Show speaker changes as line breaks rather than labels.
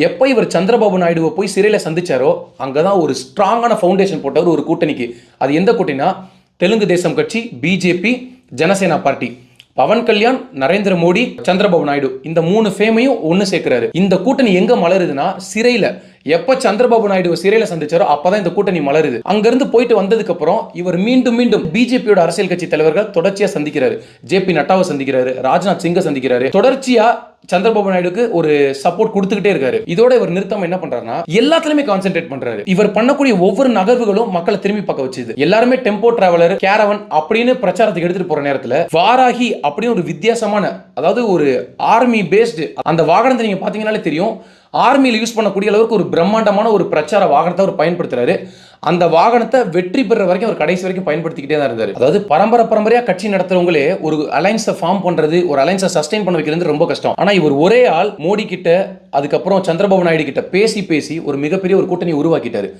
எப்போ இவர் சந்திரபாபு நாயுடுவை போய் சிறையில் சந்திச்சாரோ அங்கே தான் ஒரு ஸ்ட்ராங்கான ஃபவுண்டேஷன் போட்டவர் ஒரு கூட்டணிக்கு. அது எந்த கூட்டணினா தெலுங்கு தேசம் கட்சி பிஜேபி ஜனசேனா பார்ட்டி. பவன் கல்யாண் நரேந்திர மோடி சந்திரபாபு நாயுடு. இந்த மூணு ஃபேமையும் ஒன்று சேர்க்கிறாரு. இந்த கூட்டணி எங்க மலருதுன்னா சிறையில். எப்போ சந்திரபாபு நாயுடு சிறையில் சந்திச்சாரோ அப்பதான் இந்த கூட்டணி மலருது. அங்கிருந்து போயிட்டு வந்ததுக்கு அப்புறம் இவர் மீண்டும் மீண்டும் பிஜேபியோட அரசியல் கட்சி தலைவர்கள் தொடர்ச்சியா சந்திக்கிறாரு. ஜே பி நட்டாவை சந்திக்கிறாரு ராஜ்நாத் சிங்கை சந்திக்கிறாரு. தொடர்ச்சியா சந்திரபாபு நாயுடுக்கு ஒரு சப்போர்ட் கொடுத்துக்கிட்டே இருக்காரு. இதோட இவர் நிறுத்தம் என்ன பண்றாருன்னா எல்லாத்துலயுமே கான்சென்ட்ரேட் பண்றாரு. இவர் பண்ணக்கூடிய ஒவ்வொரு நகர்வுகளும் மக்களை திரும்பி பார்க்க வச்சுது. எல்லாருமே டெம்போ டிராவலர் கேரவன் அப்படின்னு பிரச்சாரத்துக்கு எடுத்துட்டு போற நேரத்துல வாராகி அப்படின்னு ஒரு வித்தியாசமான அதாவது ஒரு ஆர்மி பேஸ்டு அந்த வாகனத்தை நீங்க பாத்தீங்கன்னாலே தெரியும் ஆர்மியில் யூஸ் பண்ணக்கூடிய அளவுக்கு ஒரு பிரம்மாண்டமான ஒரு பிரச்சார வாகனத்தை அவர் பயன்படுத்துறாரு. அந்த வாகனத்தை வெற்றி பெற வரைக்கும் அவர் கடைசி வரைக்கும் பயன்படுத்திக்கிட்டே தான் இருந்தார். அதாவது பரம்பரை பரம்பரையா கட்சி நடத்துறவங்களே ஒரு அலைன்ஸை ஃபார்ம் பண்ணுறது ஒரு அலைன்ஸை சஸ்டைன் பண்ண வைக்கிறது ரொம்ப கஷ்டம். ஆனால் இவர் ஒரே ஆள் மோடி கிட்ட அதுக்கப்புறம் சந்திரபாபு நாயுடு கிட்ட பேசி பேசி ஒரு மிகப்பெரிய ஒரு கூட்டணி உருவாக்கிட்டாரு.